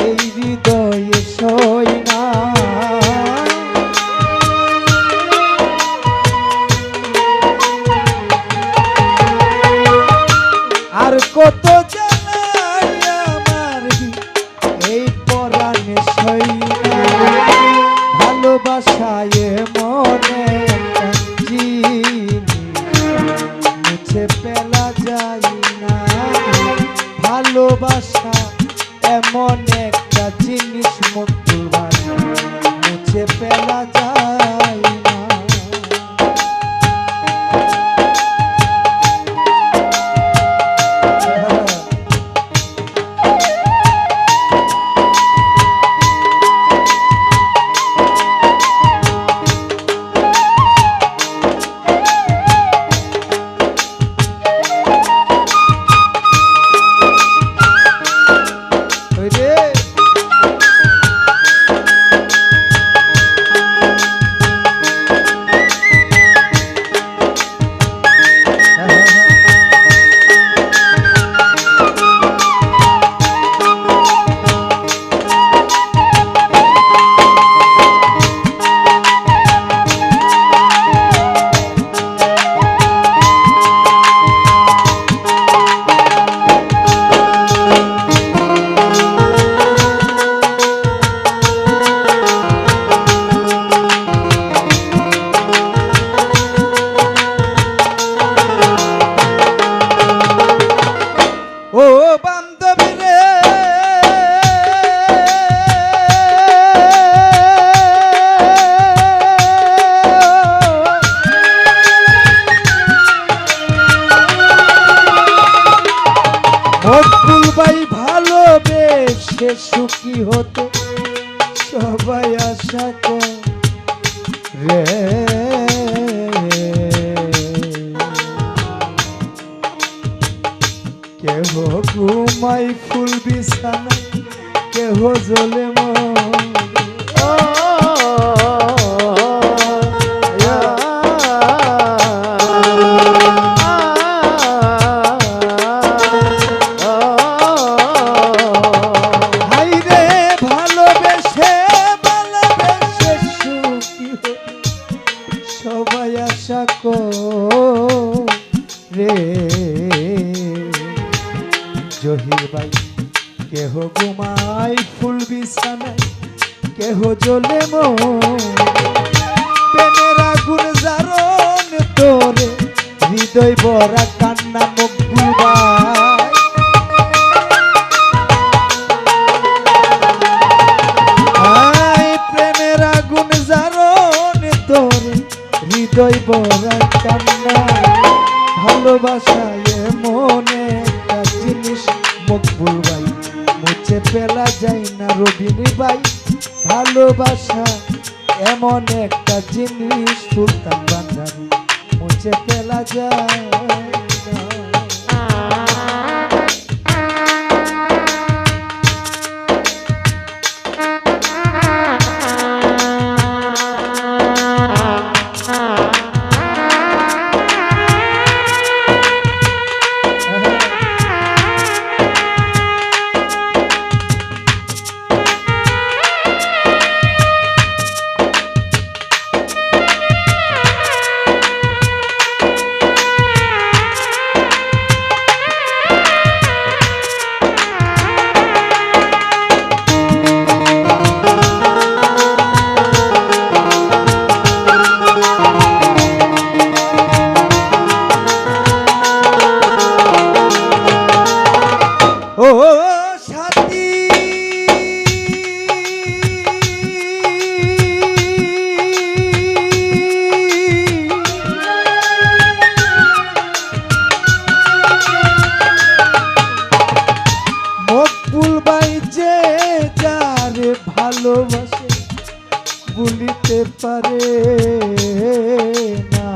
এই সুখী হতে সবাই আশা করে কেহ ঘুমাই ফুল বিছানা কেহ জলে হাইরে সবাই আশা রে জহির ভাই, কেহ ঘুমাই ফুল বিছানায়, কেহ জ্বলে মেমের আগুন জারণ তোরে হৃদয় বড় কান্না সুলতান বান্দারি মুছে ফেলা যায়। ভালোবাসে ভুলিতে পারে না।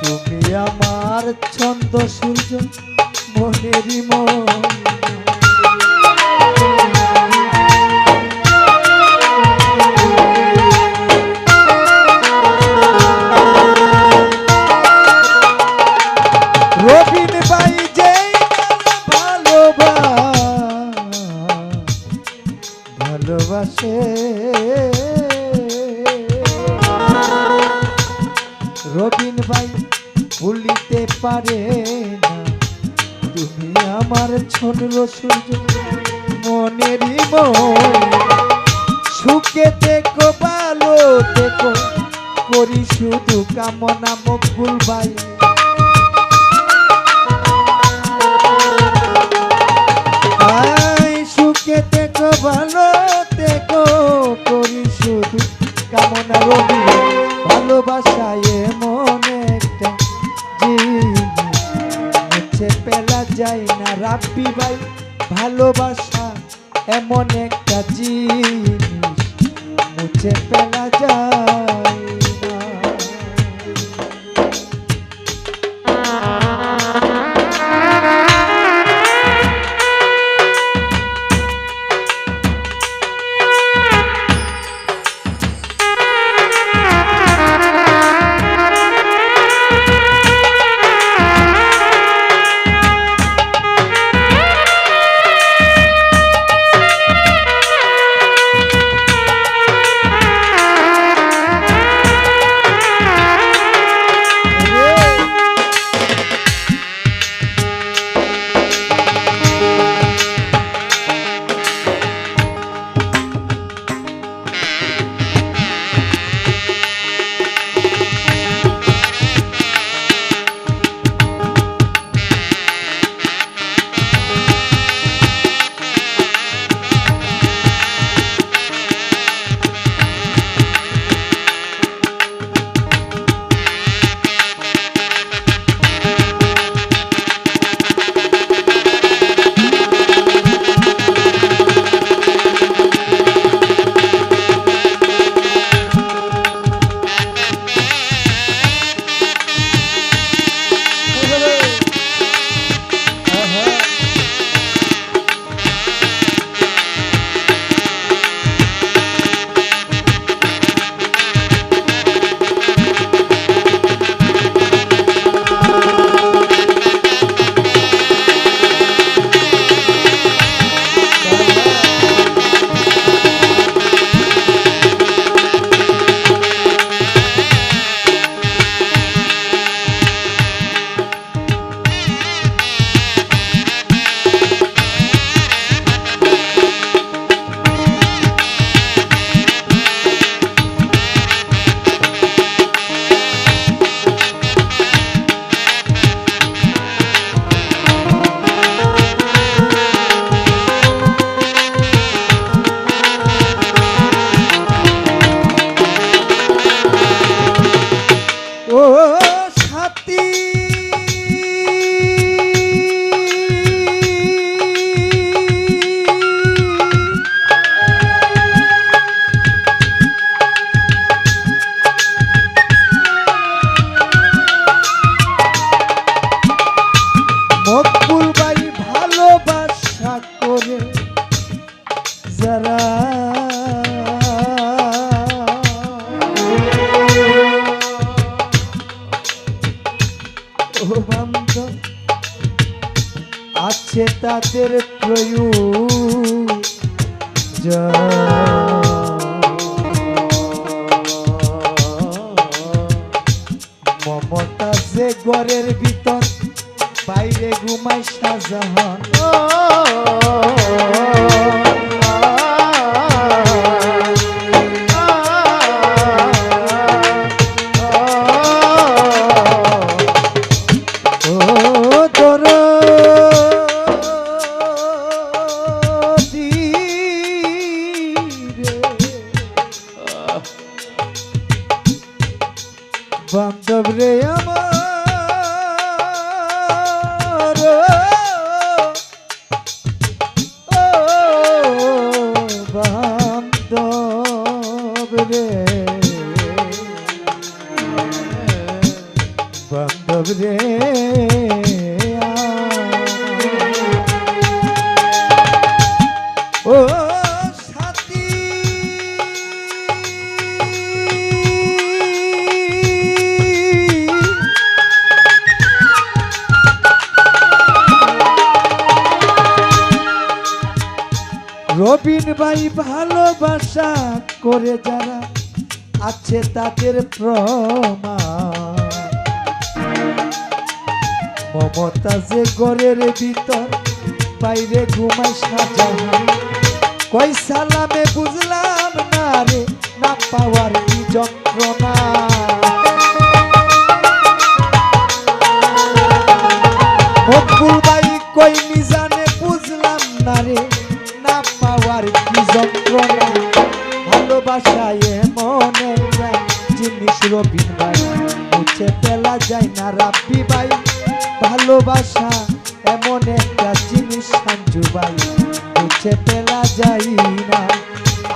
তুমি আমার ছন্দ সূর্য মনেরই মন। না। তুমি আমার ছোট সূর্য, মনেরই সুখে দেখো ভালো দেখো করি শুধু কামনা মকবুল ভাই সুখে দেখো ভালো রাব্বি ভাই ভালোবাসা এমন একটা জিনিস। মুছে পেলা আছে প্রয়ু মমতা যে ঘরের ভিতর বাইরে ঘুমাই শাহজাহান বান্ধব রে আমার। বান্ধব রে। বান্ধব রে। ভাই ভালোবাসা করে যারা আছে তাদের প্রমাণ। মমতা যে ঘরের ভিতর, বাইরে ঘুমায় সাজাহান কই সালামে বুঝলাম না রে, না পাওয়ার কি যন্ত্রণা?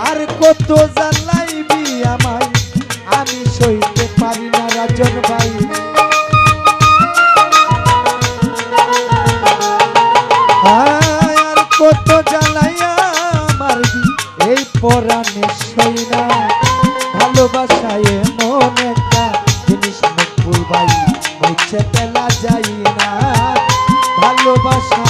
আর কত জ্বালাইবি আমায়? আমি সইতে পারি না রাজন ভাই। আর কত জ্বালাইয়া মারবি এই পরাণে সই না। ভালোবাসায় মন একটা জিনিস মুখ ভাই মুছে পেলা যাই না। ভালোবাসা